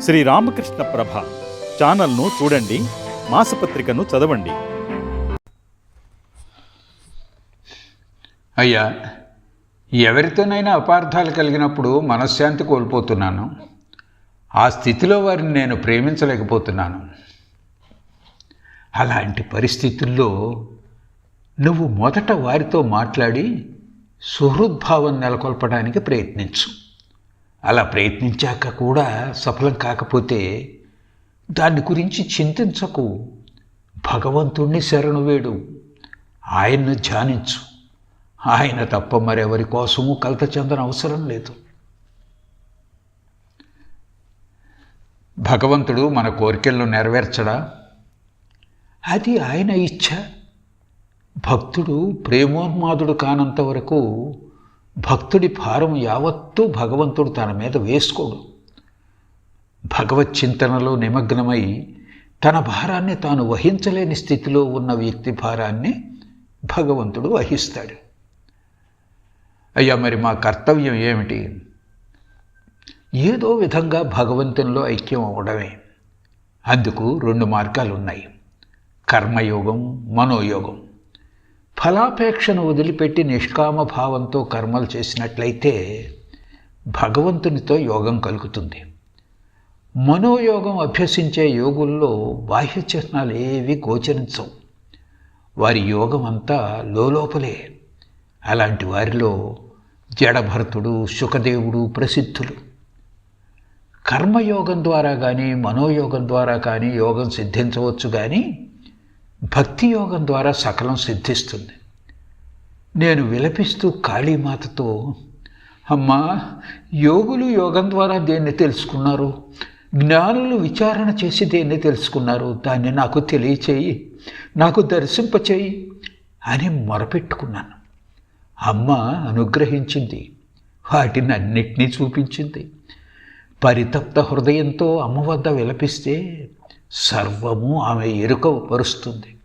శ్రీ రామకృష్ణ ప్రభ ఛానల్ను చూడండి మాసపత్రికను చదవండి. అయ్యా ఎవరితోనైనా అపార్థాలు కలిగినప్పుడు మనశ్శాంతి కోల్పోతున్నాను. ఆ స్థితిలో వారిని నేను ప్రేమించలేకపోతున్నాను. అలాంటి పరిస్థితుల్లో నువ్వు మొదట వారితో మాట్లాడి సుహృద్భావం నెలకొల్పడానికి ప్రయత్నించు. అలా ప్రయత్నించాక కూడా సఫలం కాకపోతే దాని గురించి చింతించకు. భగవంతుణ్ణి శరణు వేడు. ఆయన్ను ధ్యానించు. ఆయన తప్ప మరెవరి కోసము కలత చెందన అవసరం లేదు. భగవంతుడు మన కోరికలను నెరవేర్చడా? అది ఆయన ఇచ్ఛ. భక్తుడు ప్రేమోన్మాదుడు కానంత వరకు భక్తుడి భారం యావత్తూ భగవంతుడు తన మీద వేసుకోడు. భగవత్ చింతనలో నిమగ్నమై తన భారాన్ని తాను వహించలేని స్థితిలో ఉన్న వ్యక్తి భారాన్ని భగవంతుడు వహిస్తాడు. అయ్యా మరి మా కర్తవ్యం ఏమిటి? ఏదో విధంగా భగవంతునిలో ఐక్యం అవ్వడమే. అందుకు రెండు మార్గాలు ఉన్నాయి కర్మయోగం మనోయోగం. ఫలాపేక్షను వదిలిపెట్టి నిష్కామ భావంతో కర్మలు చేసినట్లయితే భగవంతునితో యోగం కలుగుతుంది. మనోయోగం అభ్యసించే యోగుల్లో బాహ్య చిహ్నాలు ఏవి గోచరించవు. వారి యోగం అంతా లోపలే అలాంటి వారిలో జడభరతుడు సుఖదేవుడు ప్రసిద్ధులు. కర్మయోగం ద్వారా కానీ మనోయోగం ద్వారా కానీ యోగం సిద్ధించవచ్చు కానీ భక్తి యోగం ద్వారా సకలం సిద్ధిస్తుంది. నేను విలపిస్తూ కాళీమాతతో అమ్మా యోగులు యోగం ద్వారా దేన్ని తెలుసుకున్నారు? జ్ఞానులు విచారణ చేసి దేన్ని తెలుసుకున్నారు? దాన్ని నాకు తెలియచేయి నాకు దర్శింపచేయి అని మొరపెట్టుకున్నాను. అమ్మ అనుగ్రహించింది. వాటిని అన్నిటినీ చూపించింది. పరితప్త హృదయంతో అమ్మ వద్ద విలపిస్తే సర్వము ఆమె ఎరుక పరుస్తుంది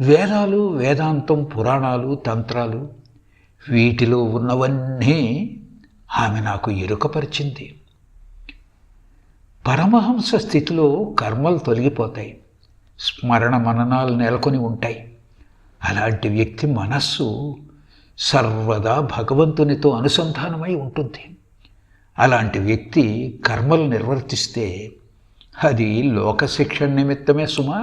వేదాలు వేదాంతం పురాణాలు తంత్రాలు వీటిలో ఉన్నవన్నీ ఆమె నాకు ఎరుకపరిచింది. పరమహంస స్థితిలో కర్మలు తొలగిపోతాయి. స్మరణ మననాలు నెలకొని ఉంటాయి. అలాంటి వ్యక్తి మనస్సు సర్వదా భగవంతునితో అనుసంధానమై ఉంటుంది. అలాంటి వ్యక్తి కర్మలు నిర్వర్తిస్తే అది లోకశిక్షణ నిమిత్తమే సుమా.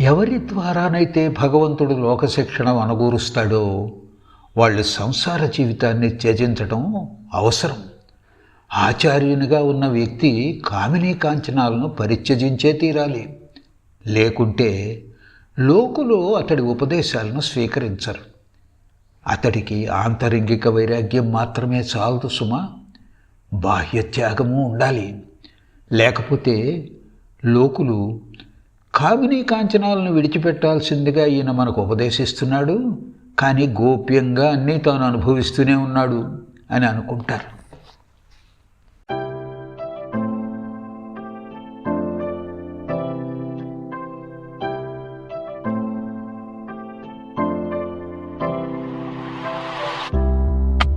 ఎవరి ద్వారానైతే భగవంతుడు లోకశిక్షణ అనుగూరుస్తాడో వాళ్ళు సంసార జీవితాన్ని త్యజించడం అవసరం. ఆచార్యునిగా ఉన్న వ్యక్తి కామినీ కాంచనాలను పరిత్యజించే తీరాలి. లేకుంటే లోకులు అతడి ఉపదేశాలను స్వీకరించరు. అతడికి ఆంతరింగిక వైరాగ్యం మాత్రమే చాలదు సుమా. బాహ్య త్యాగము ఉండాలి. లేకపోతే లోకులు కావిని కాంచనాలను విడిచిపెట్టాల్సిందిగా ఈయన మనకు ఉపదేశిస్తున్నాడు. కానీ గోప్యంగా అన్నీ తాను అనుభవిస్తూనే ఉన్నాడు అని అనుకుంటారు.